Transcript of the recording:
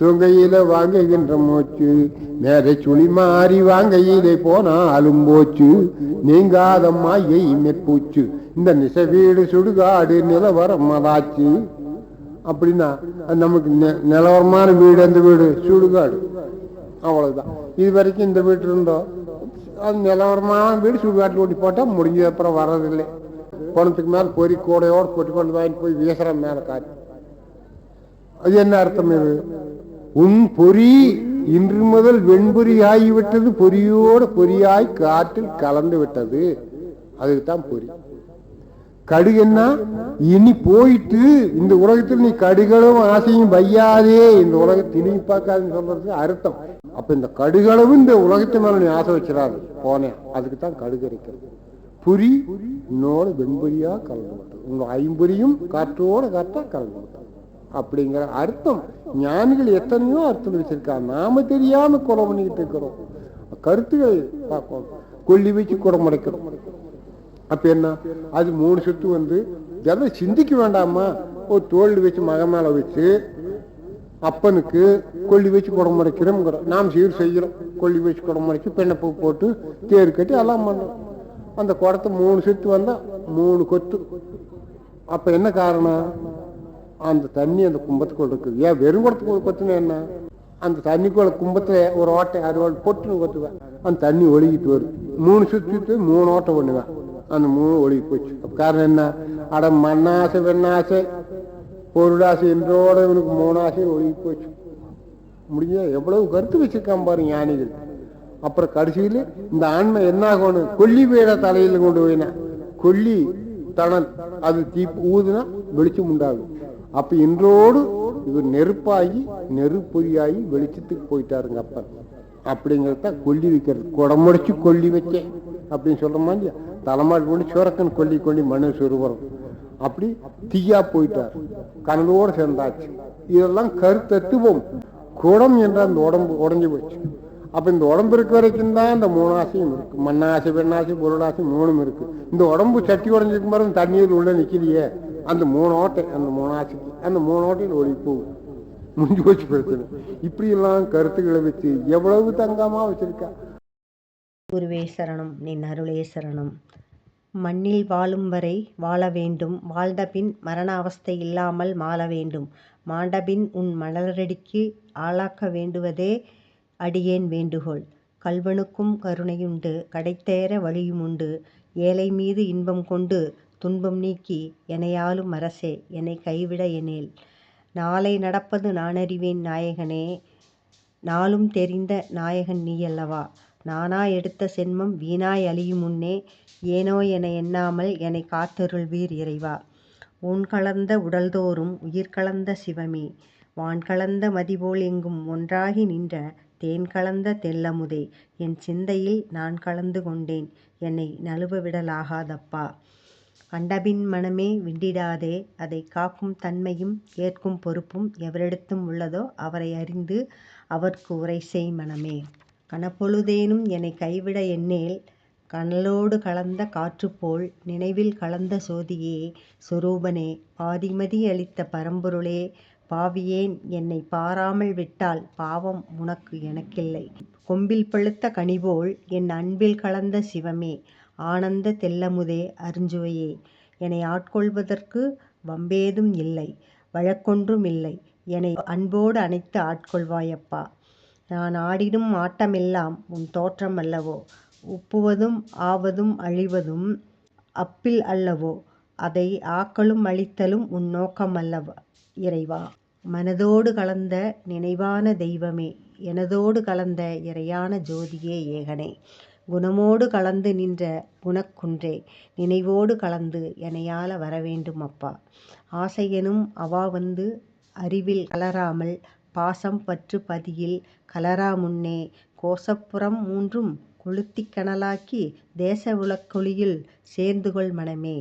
தூங்கையில வாங்குகின்ற மூச்சு மேரை சுழி மாறி வாங்கையிலே போனாலும் போச்சு. நீங்காத மாயை மெற்பூச்சு இந்த நிச வீடு சுடுகாடு நிலவரம் மதாச்சு அப்படின்னா நமக்கு நெ- நிலவரமான வீடு அந்த வீடு? சுடுகாடு. அவ்வளவுதான். இது வரைக்கும் இந்த வீட்டு இருந்தோம் அது நிலவரமான வீடு சுடுகாட்டில் ஓட்டி போட்டால் முடிஞ்ச அப்புறம் வர்றதில்லை. குணத்துக்கு மேலே பொறி கூடையோடு கொட்டி கொண்டு வாங்கிட்டு போய் வீசுற மேலே காட்டு அது என்ன அர்த்தம் இது? உன் பொறி இன்று முதல் வெண்பொறி ஆகிவிட்டது. பொறியோடு பொறியாய் காற்றில் கலந்து விட்டது. அதுக்கு தான் பொறி கடுகுன்னா இனி போயிட்டு இந்த உலகத்தில் நீ கடுகளும் ஆசையும் வையாதே இந்த உலகத்தை திரும்பி பார்க்காதுன்னு சொல்றது அர்த்தம். அப்ப இந்த கடுகளவும் இந்த உலகத்து மேல நீ ஆசை வச்சிடாது. போனேன் அதுக்கு தான் கடுகு இருக்கிறது புரி உன்னோட வெண்பொறியா கலந்து விட்டது. உங்க ஐம்பொறியும் காற்றோட காற்றா கலந்து விட்டது. அப்படிங்கிற அர்த்தம். ஞானிகள் எத்தனையோ அர்த்தம் வச்சிருக்காங்க. நாம தெரியாம கொலை பண்ணிக்கிட்டு இருக்கிறோம். கருத்துகள் பார்க்கணும் கொல்லி வச்சு குடமுடைக்கிறோம் அப்ப என்ன? அது மூணு சொத்து வந்து இதெல்லாம் சிந்திக்க வேண்டாமா? ஒரு தோல் வச்சு மக மேல வச்சு அப்பனுக்கு கொல்லி வச்சு குடம் முறைக்கிறோம் நாம் சீர் செய்கிறோம். கொல்லி வச்சு குடம் முறைச்சு பெண்ணை பூ போட்டு தேர் கட்டி எல்லாம் பண்ணோம் அந்த குடத்தை மூணு சொத்து வந்தா மூணு கொத்து. அப்ப என்ன காரணம்? அந்த தண்ணி அந்த கும்பத்துக்குள்ள இருக்குது. ஏன் வெறும் குடத்துக்குள்ள கொத்துனா என்ன? அந்த தண்ணிக்குள்ள கும்பத்துல ஒரு ஓட்டை அறுவாள் பொட்டுன்னு கொத்துவேன் அந்த தண்ணி ஒழுகிட்டு வருது. மூணு சுத்தி மூணு ஓட்டை பண்ணுவேன் அந்த மூணு ஒழுகி போச்சு. காரணம் என்ன? அட மண்ணாசை வெண்ணாசை பொருளாசை என்றோட இவனுக்கு மூணாசை ஒழுகி போச்சு. முடிஞ்ச எவ்வளவு கருத்து வச்சிருக்கான் பாரு ஞானிகள். அப்புறம் கடைசியில் இந்த ஆண்மை என்ன ஆகணும் கொல்லி வேட தலையில் கொண்டு போயினா. கொல்லி தணல் அது தீ ஊதுனா வெளிச்சம் உண்டாகும். அப்ப இன்றோடு இவர் நெருப்பாகி நெருப்பொறியாகி வெளிச்சத்துக்கு போயிட்டாருங்க அப்ப அப்படிங்கிறத கொல்லி வைக்கிறது. குடமுடிச்சு கொல்லி வச்சேன் அப்படின்னு சொல்றோமா இல்லையா? தலைமாடு கொண்டு சுரக்கன் கொல்லி கொல்லி மனு சுருவரம் அப்படி தீயா போயிட்டார். கனலோடு சேர்ந்தாச்சு. இதெல்லாம் கருத்தத்துவம். குடம் என்ற அந்த உடம்பு உடஞ்சி போச்சு. அப்ப இந்த உடம்பு இருக்க வரைக்கும் தான் இந்த மூணு ஆசையும் இருக்கு. மண்ணாசை பெண்ணாசை பொருளாசை மூணும் இருக்கு. இந்த உடம்பு சட்டி உடஞ்சிருக்கும் பாரு தண்ணீர் உள்ள நிக்கலையே அந்த மூணு ஓட்டை அந்த மூணு அந்த மூணு ஓட்டையில் ஓடி போகும் முடிஞ்சு போச்சு பிரச்சனை. இப்படி எல்லாம் கருத்துக்களை வச்சு எவ்வளவு தங்கமா வச்சிருக்கா? குருவே சரணம் நின் அருளே சரணம். மண்ணில் வாழும் வரை வாழ வேண்டும். வாழ்ந்தபின் மரண அவஸ்தை இல்லாமல் மாள வேண்டும். மாண்டபின் உன் மலரடிக்கு ஆளாக்க வேண்டுவதே அடியேன் வேண்டுகோள். கல்வனுக்கும் கருணையுண்டு கடைத்தேற வழியுமுண்டு. ஏழை மீது இன்பம் கொண்டு துன்பம் நீக்கி எனையாளும் அரசே என்னை கைவிட எனேல். நாளை நடப்பது நானறிவேன் நாயகனே நாளும் தெரிந்த நாயகன் நீயல்லவா? நானா எடுத்த சென்மம் வீணாய் அழியும் முன்னே ஏனோ என எண்ணாமல் என்னை காத்தருள்வீர் இறைவா? உன் கலந்த உடல்தோறும் உயிர் கலந்த சிவமே வான் கலந்த மதிபோல் எங்கும் ஒன்றாகி நின்ற தேன் கலந்த தெல்லமுதே என் சிந்தையில் நான் கலந்து கொண்டேன் என்னை நழுவ விடலாகாதப்பா? கண்டபின் மனமே விண்டிடாதே அதை காக்கும் தன்மையும் ஏற்கும் பொறுப்பும் எவரிடத்தும் உள்ளதோ அவரை அறிந்து அவர்க்கு உரை செய் மனமே. கனப்பொழுதேனும் என்னை கைவிட எண்ணேல் கனலோடு கலந்த காற்றுப்போல் நினைவில் கலந்த சோதியே சொரூபனே பாதிமதி அளித்த பரம்பொருளே பாவியேன் என்னை பாராமல் விட்டால் பாவம் உனக்கு எனக்கில்லை. கொம்பில் பழுத்த கனிபோல் என் அன்பில் கலந்த சிவமே ஆனந்த தெல்லமுதே அருஞ்சுவையே. என்னை ஆட்கொள்வதற்கு வம்பேதும் இல்லை வழக்கொன்றும் இல்லை. என்னை அன்போடு அணைத்து ஆட்கொள்வாயப்பா. நான் ஆடிடும் ஆட்டமெல்லாம் உன் தோற்றம் அல்லவோ? உப்புவதும் ஆவதும் அழிவதும் அப்பில் அல்லவோ? அதை ஆக்கலும் அழித்தலும் உன் நோக்கம் அல்லவா? இறைவா மனதோடு கலந்த நினைவான தெய்வமே. எனதோடு கலந்த இறையான ஜோதியே ஏகனே. குணமோடு கலந்து நின்ற குணக்குன்றே நினைவோடு கலந்து எனையாள வரவேண்டும் அப்பா. ஆசையெனும் அவா வந்து அறிவில் கலராமல் பாசம் பற்று பதியில் கலரா முன்னே கோசப்புறம் மூன்றும் கொளுத்திக் கனலாக்கி தேச விளக்கொளியில் சேர்ந்துகொள் மனமே.